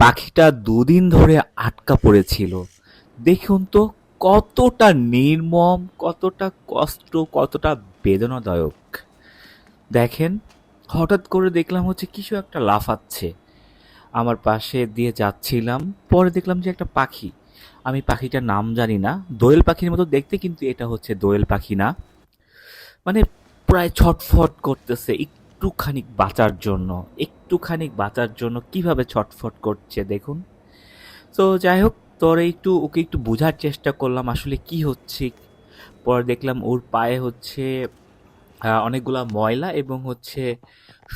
পাখিটা দুদিন ধরে আটকা পড়েছিল। দেখুন তো, কতটা নির্মম, কতটা কষ্ট, কতটা বেদনাদায়ক। দেখেন, হঠাৎ করে দেখলাম হচ্ছে কিছু একটা লাফাচ্ছে। আমার পাশে দিয়ে যাচ্ছিলাম, পরে দেখলাম যে একটা পাখি। আমি পাখিটার নাম জানি না, দোয়েল পাখির মতো দেখতে, কিন্তু এটা হচ্ছে দোয়েল পাখি না। মানে প্রায় ছটফট করতেছে একটুখানি বাঁচার জন্য, একটুখানি বাঁচার জন্য কীভাবে ছটফট করছে দেখুন। তো যাই হোক, তোর একটু, ওকে একটু বোঝার চেষ্টা করলাম আসলে কি হচ্ছে। পরে দেখলাম ওর পায়ে হচ্ছে অনেকগুলা ময়লা এবং হচ্ছে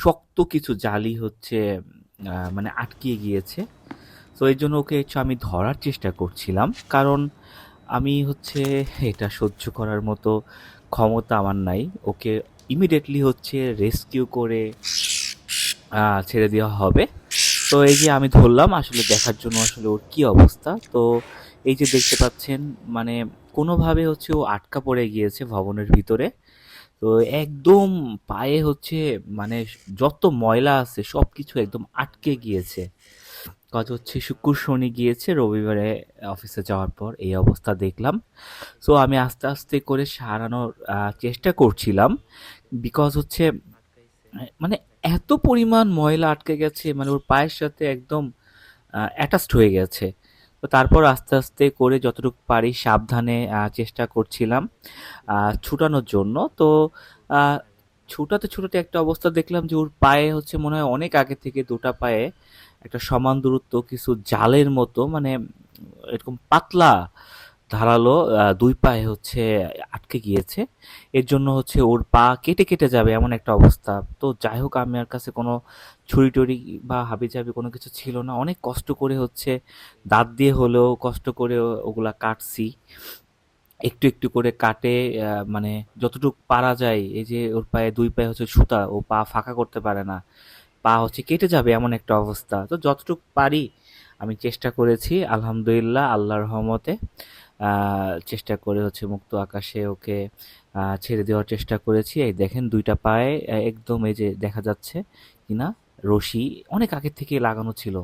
শক্ত কিছু জালি হচ্ছে মানে আটকিয়ে গিয়েছে। তো এই জন্য ওকে আমি ধরার চেষ্টা করছিলাম, কারণ আমি হচ্ছে এটা সহ্য করার মতো ক্ষমতা আমার নাই। ওকে ইমিডিয়েটলি হচ্ছে রেস্কিউ করে ছেড়ে দেওয়া হবে। তো এই যে আমি ধরলাম, আসলে দেখার জন্য আসলে ওর কী অবস্থা। তো এই যে দেখতে পাচ্ছেন মানে কোনোভাবে হচ্ছে ও আটকা পড়ে গিয়েছে ভবনের ভিতরে। তো একদম পায়ে হচ্ছে মানে যত ময়লা আছে সব কিছু একদম আটকে গিয়েছে। কাজ হচ্ছে শুক্র শনি গিয়েছে, রবিবারে অফিসে যাওয়ার পর এই অবস্থা দেখলাম। সো আমি আস্তে আস্তে করে সারানোর চেষ্টা করছিলাম বিকজ হচ্ছে মানে এত পরিমাণ ময়লা আটকে গেছে মানে ওর পায়ের সাথে একদম অ্যাটাচড হয়ে গেছে। তো তারপর আস্তে আস্তে করে যতটুকু পারি সাবধানে চেষ্টা করছিলাম ছুটানোর জন্য। তো ছুটাতে ছুটাতে একটা অবস্থা দেখলাম যে ওর পায়ে হচ্ছে মনে হয় অনেক আগে থেকে দুটা পায়ে একটা সমান দূরত্ব কিছু জালের মতো মানে এরকম পাতলা ধারালো দুই পায়ে হচ্ছে আটকে গিয়েছে। এর জন্য হচ্ছে ওর পা কেটে কেটে যাবে এমন একটা অবস্থা। তো যাই হোক, আমি আমার কাছে কোনো ছুরি টুরি বা হাবি জাবি কোনো কিছু ছিল না। অনেক কষ্ট করে হচ্ছে দাঁত দিয়ে হলেও কষ্ট করে ওগুলা কাটছি। একটু একটু করে কাটে মানে যতটুকু পারা যায়, এই যে ওর পায়ে দুই পায়ে হচ্ছে সুতা, ও পা ফাঁকা করতে পারে না। পা হচ্ছে কেটে যাবে এমন একটা অবস্থা। তো যতটুকু পারি আমি চেষ্টা করেছি আলহামদুলিল্লাহ আল্লাহর রহমতে চেষ্টা করে হচ্ছে মুক্ত আকাশে ওকে ছেড়ে দেওয়ার চেষ্টা করেছি। এই দেখেন দুইটা পায়ে একদম এই যে দেখা যাচ্ছে কিনা রশি অনেক আগের থেকে লাগানো ছিল।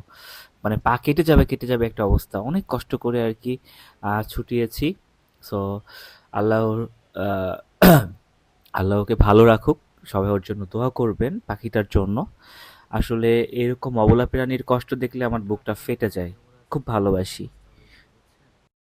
মানে পা কেটে যাবে কেটে যাবে একটা অবস্থা। অনেক কষ্ট করে আর কি ছুটিয়েছি। সো আল্লাহ ওর, আহ, আল্লাহ ওকে ভালো রাখুক সবাই ওর জন্য দোয়া করবেন পাখিটার জন্য। আসলে এরকম অবলা প্রাণীর কষ্ট দেখলে আমার বুকটা ফেটে যায়। খুব ভালোবাসি।